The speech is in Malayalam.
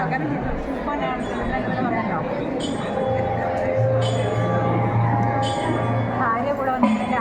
അതെ ചോദിക്കാൻ പറയുന്നൊക്കെ ഭാര്യ കൂടെ വന്നിട്ടില്ല